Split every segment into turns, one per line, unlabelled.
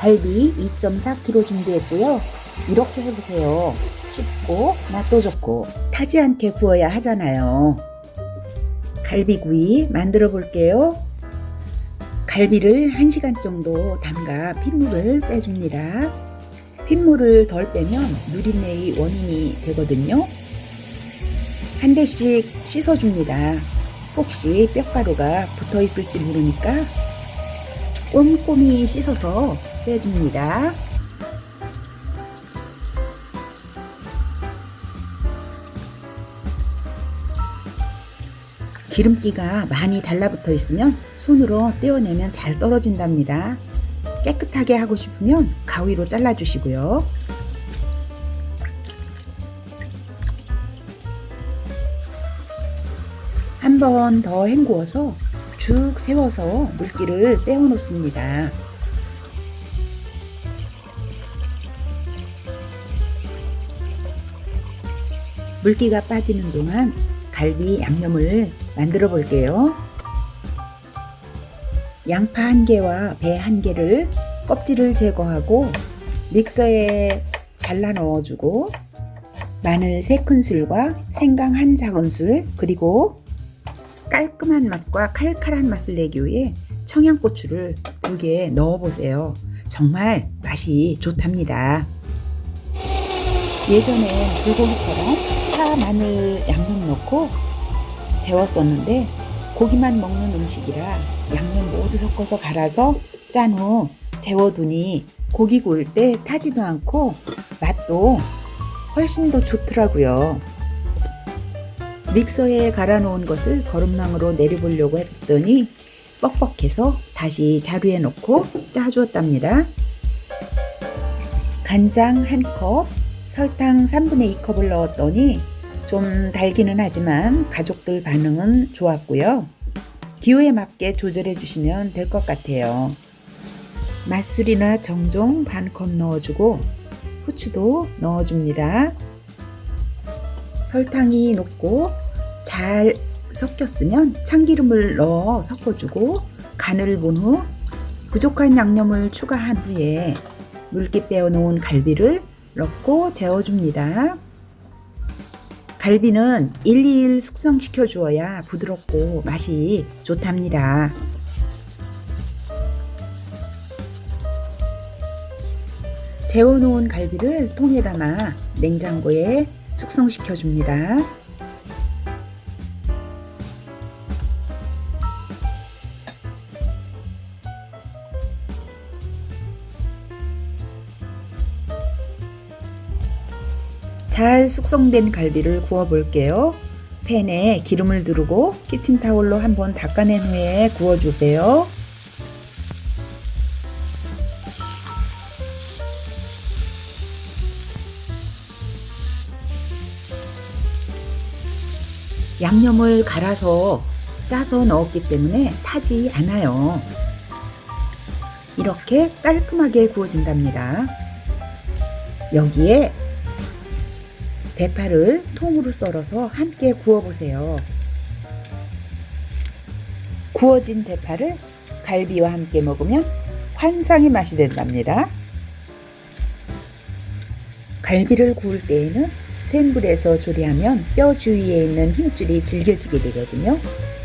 갈비 2.4kg 준비했고요. 이렇게 해보세요. 쉽고 맛도 좋고 타지 않게 구워야 하잖아요. 갈비구이 만들어 볼게요. 갈비를 1시간 정도 담가 핏물을 빼줍니다. 핏물을 덜 빼면 누린내의 원인이 되거든요. 한 대씩 씻어줍니다. 혹시 뼈가루가 붙어 있을지 모르니까 꼼꼼히 씻어서 빼줍니다. 기름기가 많이 달라붙어 있으면 손으로 떼어내면 잘 떨어진답니다. 깨끗하게 하고 싶으면 가위로 잘라주시고요. 한 번 더 헹구어서 쭉 세워서 물기를 빼어 놓습니다. 물기가 빠지는 동안 갈비 양념을 만들어 볼게요. 양파 한 개와 배 한 개를 껍질을 제거하고 믹서에 잘라 넣어주고 마늘 3큰술과 생강 한 작은술 그리고 깔끔한 맛과 칼칼한 맛을 내기 위해 청양고추를 두 개 넣어보세요. 정말 맛이 좋답니다. 예전엔 불고기처럼 파, 마늘, 양념 넣고 재웠었는데 고기만 먹는 음식이라 양념 모두 섞어서 갈아서 짠 후 재워두니 고기 구울 때 타지도 않고 맛도 훨씬 더 좋더라고요. 믹서에 갈아 놓은 것을 거름망으로 내려보려고 했더니 뻑뻑해서 다시 자루에 넣고 짜주었답니다. 간장 한 컵, 설탕 3분의 2컵을 넣었더니 좀 달기는 하지만 가족들 반응은 좋았고요. 기호에 맞게 조절해 주시면 될 것 같아요. 맛술이나 정종 반 컵 넣어주고 후추도 넣어줍니다. 설탕이 녹고 잘 섞였으면 참기름을 넣어 섞어주고 간을 본 후 부족한 양념을 추가한 후에 물기 빼어 놓은 갈비를 넣고 재워줍니다. 갈비는 1, 2일 숙성시켜 주어야 부드럽고 맛이 좋답니다. 재워놓은 갈비를 통에 담아 냉장고에 숙성시켜 줍니다. 잘 숙성된 갈비를 구워 볼게요. 팬에 기름을 두르고 키친타올로 한번 닦아낸 후에 구워 주세요. 양념을 갈아서 짜서 넣었기 때문에 타지 않아요. 이렇게 깔끔하게 구워진답니다. 여기에 대파를 통으로 썰어서 함께 구워보세요. 구워진 대파를 갈비와 함께 먹으면 환상의 맛이 된답니다. 갈비를 구울 때에는 센 불에서 조리하면 뼈 주위에 있는 힘줄이 질겨지게 되거든요.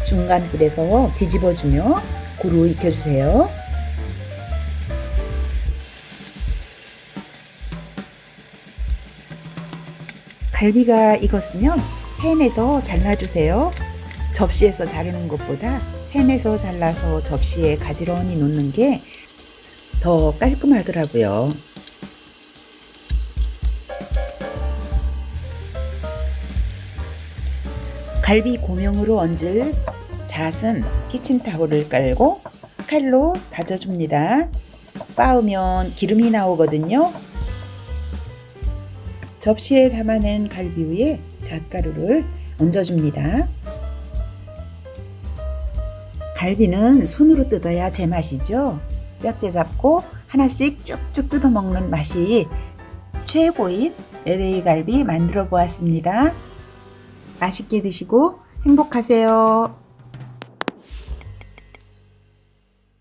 중간 불에서 뒤집어주며 고루 익혀주세요. 갈비가 익었으면 팬에서 잘라주세요. 접시에서 자르는 것보다 팬에서 잘라서 접시에 가지런히 놓는 게 더 깔끔하더라고요. 갈비 고명으로 얹을 잣은 키친타올을 깔고 칼로 다져줍니다. 빻으면 기름이 나오거든요. 접시에 담아낸 갈비 위에 잣가루를 얹어줍니다. 갈비는 손으로 뜯어야 제맛이죠. 뼈째 잡고 하나씩 쭉쭉 뜯어 먹는 맛이 최고인 LA 갈비 만들어 보았습니다. 맛있게 드시고 행복하세요.